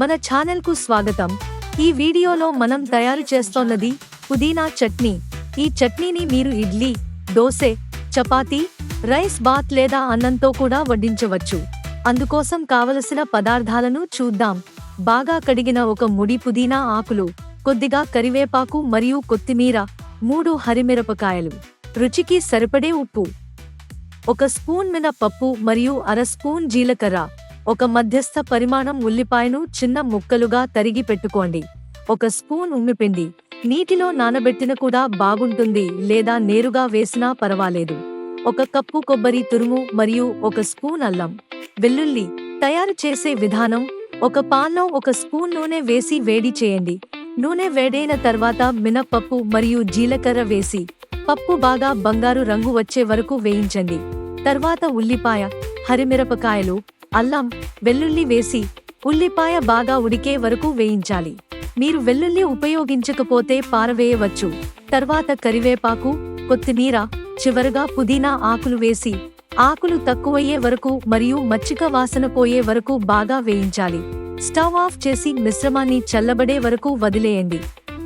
మన ఛానల్కు స్వాగతం. ఈ వీడియోలో మనం తయారు చేస్తోన్నది పుదీనా చట్నీ. ఈ చట్నీని మీరు ఇడ్లీ దోసె చపాతీ రైస్ బాత్ లేదా అన్నంతో కూడా వడ్డించవచ్చు. అందుకోసం కావలసిన పదార్థాలను చూద్దాం. బాగా కడిగిన ఒక ముడి పుదీనా ఆకులు కొద్దిగా కరివేపాకు మరియు కొత్తిమీర మూడు హరిమిరపకాయలు. రుచికి సరిపడే ఉప్పు. ఒక స్పూన్ మినపప్పు మరియు అర స్పూన్ జీలకర్ర. ఒక మధ్యస్థ పరిమాణం ఉల్లిపాయను చిన్న ముక్కలుగా తరిగి పెట్టుకోండి. ఒక స్పూన్ ఉమ్మిపిండి నీటిలో నానబెట్టిన కూడా బాగుంటుంది లేదా నేరుగా వేసినా పర్వాలేదు. ఒక కప్పు కొబ్బరి తురుము మరియు ఒక స్పూన్ అల్లం. వెల్లుల్లి. తయారు చేసే విధానం ఒక పాన్లో ఒక స్పూన్ నూనె వేసి వేడి చేయండి. నూనె వేడైన తర్వాత మినపప్పు మరియు జీలకర్ర వేసి పప్పు బాగా బంగారు రంగు వచ్చే వరకు వేయించండి. తర్వాత ఉల్లిపాయ హరిమిరపకాయలు అల్లం వెల్లుల్లి వేసి ఉల్లిపాయ బాగా ఉడికే వరకు వేయించాలి. మీరు వెల్లుల్లి ఉపయోగించకపోతే పారవేయవచ్చు. తర్వాత కరివేపాకు కొత్తిమీర చివరగా పుదీనా ఆకులు వేసి ఆకులు తక్కువయ్యే వరకు మరియు మచ్చిక వాసన పోయే వరకు బాగా వేయించాలి. స్టవ్ ఆఫ్ చేసి మిశ్రమాన్ని చల్లబడే వరకు వదిలేయండి.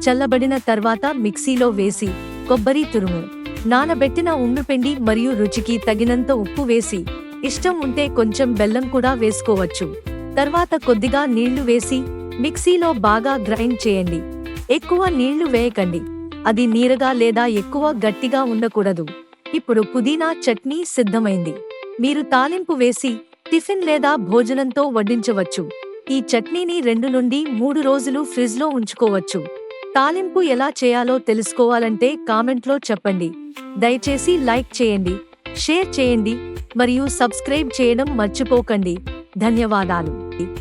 చల్లబడిన తర్వాత మిక్సీలో వేసి కొబ్బరి తురుము నానబెట్టిన ఉమ్మిపిండి మరియు రుచికి తగినంత ఉప్పు వేసి ఇష్టం ఉంటే కొంచెం బెల్లం కూడా వేసుకోవచ్చు. తర్వాత కొద్దిగా నీళ్ళు వేసి మిక్సీలో బాగా గ్రైండ్ చేయండి. ఎక్కువ నీళ్ళు వేయకండి. అది నీరగా లేదా ఎక్కువ గట్టిగా ఉండకూడదు. ఇప్పుడు పుదీనా చట్నీ సిద్ధమైంది. మీరు తాలింపు వేసి టిఫిన్ లేదా భోజనంతో వడ్డించవచ్చు. ఈ చట్నీని రెండు నుండి మూడు రోజులు ఫ్రిజ్లో ఉంచుకోవచ్చు. తాలింపు ఎలా చేయాలో తెలుసుకోవాలంటే కామెంట్లో చెప్పండి. దయచేసి లైక్ చేయండి. షేర్ చేయండి మరియు సబ్స్క్రైబ్ చేయడం మర్చిపోకండి. ధన్యవాదాలు.